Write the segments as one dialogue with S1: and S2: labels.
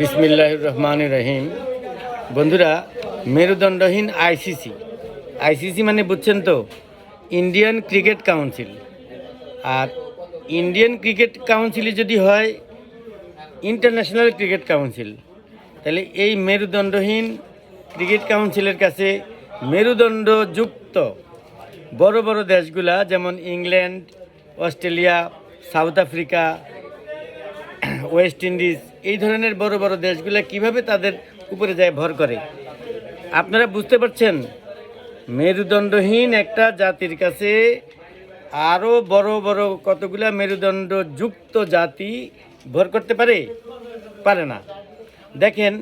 S1: বিসমিল্লাহ রহমান রহিম। বন্ধুরা, মেরুদণ্ডহীন ICC ICC মানে বুঝছেন তো, ইন্ডিয়ান ক্রিকেট কাউন্সিল। আর ইন্ডিয়ান ক্রিকেট কাউন্সিলে যদি হয়, ইন্টারন্যাশনাল ক্রিকেট কাউন্সিল। তাহলে এই মেরুদণ্ডহীন ক্রিকেট কাউন্সিলের কাছে মেরুদণ্ডযুক্ত বড় বড় দেশগুলা, যেমন England, Australia, South Africa West Indies এই ধরনের বড় বড় দেশগুলো কীভাবে তাদের উপরে যায় ভর করে? আপনারা বুঝতে পারছেন? মেরুদণ্ডহীন একটা জাতির কাছে আরও বড় বড় কতগুলা মেরুদণ্ডযুক্ত জাতি ভর করতে পারে? পারে না। দেখেন,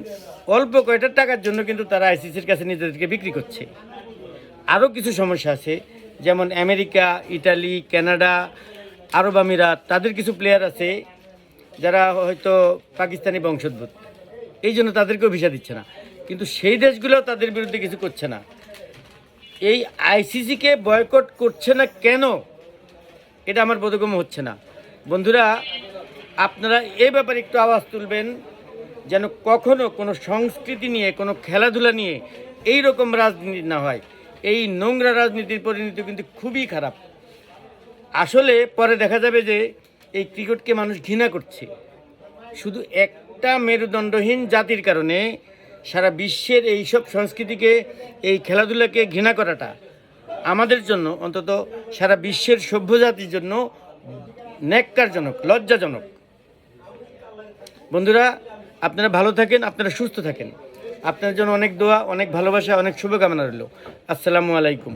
S1: অল্প কয়টা টাকার জন্য কিন্তু তারা আইসিসির কাছে নিজেদেরকে বিক্রি করছে। আরও কিছু সমস্যা আছে, যেমন আমেরিকা, ইটালি, কানাডা, আরব আমিরাত, তাদের কিছু প্লেয়ার আছে যারা হয়তো পাকিস্তানি বংশোদ্ভূত, এই জন্য তাদেরকেও ভিসা দিচ্ছে না। কিন্তু সেই দেশগুলো তাদের বিরুদ্ধে কিছু করছে না। এই আইসিসিকে বয়কট করছে না কেন? এটা আমার বোধগম্য হচ্ছে না। বন্ধুরা, আপনারা এই ব্যাপারে একটু আওয়াজ তুলবেন, যেন কখনো কোনো সংস্কৃতি নিয়ে, কোনো খেলাধুলা নিয়ে এই রকম রাজনীতি না হয়। এই নোংরা রাজনীতির পরিণতি কিন্তু খুবই খারাপ। আসলে পরে দেখা যাবে যে এই ক্রিকেটকে মানুষ ঘৃণা করছে। শুধু একটা মেরুদণ্ডহীন জাতির কারণে সারা বিশ্বের এই সব সংস্কৃতিকে, এই খেলাধুলাকে ঘৃণা করাটা আমাদের জন্য অন্তত সারা বিশ্বের সভ্য জাতির জন্য ন্যাক্কারজনক, লজ্জাজনক। বন্ধুরা, আপনারা ভালো থাকেন, আপনারা সুস্থ থাকেন। আপনার জন্য অনেক দোয়া, অনেক ভালোবাসা, অনেক শুভকামনা রইল। আসসালামু আলাইকুম।